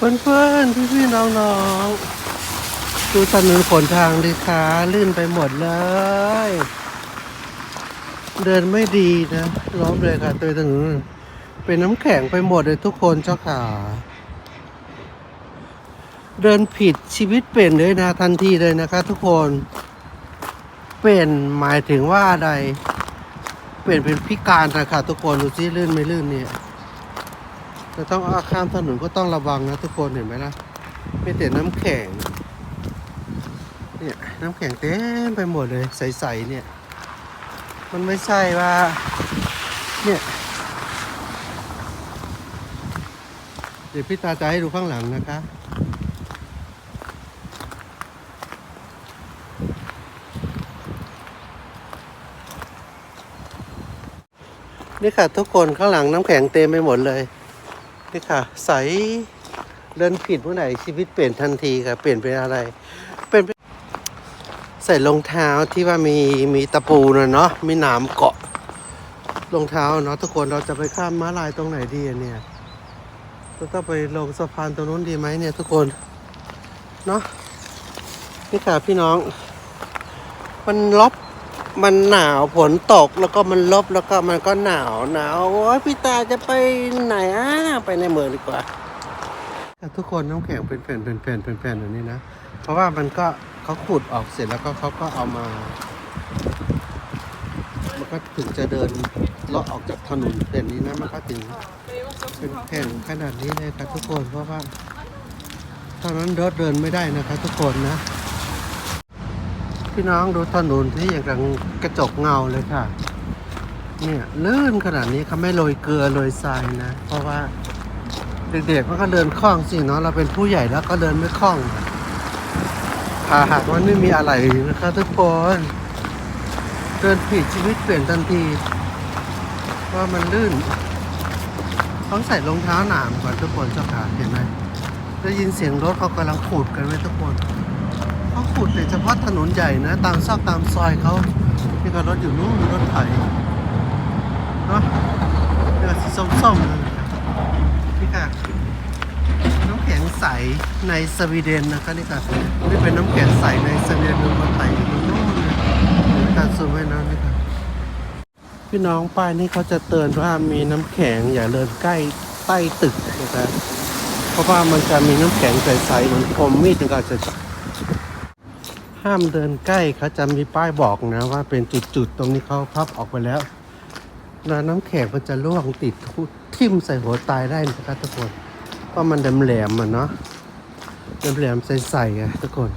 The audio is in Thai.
เพื่อนเพื่อนพี่พี่ๆน้องน้องๆดูถนนขนทางดิคะลื่นไปหมดเลย เดินไม่ดีนะล้อมเลยค่ะตัวถนนเป็นน้ำแข็งไปหมดเลยทุกคนเจ้าขาเดินผิดชีวิตเปลี่ยนเลยนะทันทีเลยนะคะ ทุกคนเปลี่ยนหมายถึงว่าอะไรเปลี่ยนเป็นพิการนะคะทุกคนดูซิลื่นไม่ลื่นเนี่ย จะต้องเอาข้ามถนนก็ต้องระวังนะทุกคนเห็นไหมล่ะไม่แต่น้ำแข็ง เนี่ยน้ำแข็งเต็มไปหมดเลยใสๆเนี่ย มันไม่ใช่ว่า เนี่ยเดี๋ยวพี่ตาจะให้ดูข้างหลังนะคะ นี่ค่ะทุกคนข้างหลังน้ำแข็งเต็มไปหมดเลย นี่ค่ะ ใสเดินผิดเมื่อไหร่ชีวิตเปลี่ยนทันทีค่ะ เปลี่ยนเป็นอะไร เป็นใส่รองเท้าที่ว่ามีมีตะปูนะเนาะมีหนามเกาะรองเท้าเนาะทุกคนเราจะไปข้ามม้าลายตรงไหนดีเนี่ยเราต้องไปลงสะพานตรงนู้นดีไหมเนี่ย ทุกคนเนาะนี่ค่ะพี่น้อง มันลบ มันหนาวฝนตกแล้วก็มันลบแล้วก็มันก็หนาวหนาวโอ้ยพี่ตาจะไปไหนอะไปในเมืองดีกว่าทุกคนน้ำแข็งเป็นแผ่นเป็นแผ่นเป็นแผ่นแบบนี้นะ เพราะว่ามันก็เขาขุดออกเสร็จแล้วก็เขาก็เอามา มันก็ถึงจะเดินเลาะออกจากถนนเส้นนี้นะมันก็ถึงเป็นแผ่นขนาดนี้เลยครับทุกคนเพราะว่าตอนนั้นรถเดินไม่ได้นะครับทุกคนนะ พี่น้องดูถนนที่อย่างกับกระจกเงาเลยค่ะ เนี่ยลื่นขนาดนี้เขาไม่โรยเกลือโรยทรายนะ เพราะว่าเด็กๆมันก็เดินคล่องสิเนาะเราเป็นผู้ใหญ่แล้วก็เดินไม่คล่องขาหักมันไม่มีอะไรนะคะทุกคนเดินผิดชีวิตเปลี่ยนทันทีเพราะมันลื่น ต้องใส่รองเท้าหนามก่อนทุกคนเจ้าขาเห็นไหมได้ยินเสียงรถเขากำลังขูดกันไหมทุกคน เขาขุดแต่เฉพาะถนนใหญ่นะ ตามซอกตามซอยเขาที่ก็รถอยู่นู้นรถไถเนาะนี่ก็สีส้มๆนี่ค่ะน้ำแข็งใสในสวีเดนนะคะนี่ค่ะนี่เป็นน้ำแข็งใสในสวีเดนดูมาไต่อยู่นู้นเลยนี่การซูมไว้นะนี่ค่ะพี่น้องป้ายนี่เขาจะเตือนว่ามีน้ำแข็งอย่าเดินใกล้ใต้ตึกนะคะเพราะว่ามันจะมีน้ำแข็งใสๆเหมือนคมมีดนก็อาจจะ ห้ามเดินใกล้เขาจะมีป้ายบอกนะว่าเป็นจุดๆ ตรงนี้เขาพับออกไปแล้วแล้วน้ำแข็งมันจะล่วงติดทิ่มใส่หัวตายได้นะครับทุกคน เพราะมันแหลมๆอะเนาะแหลมๆใสๆอะทุกคน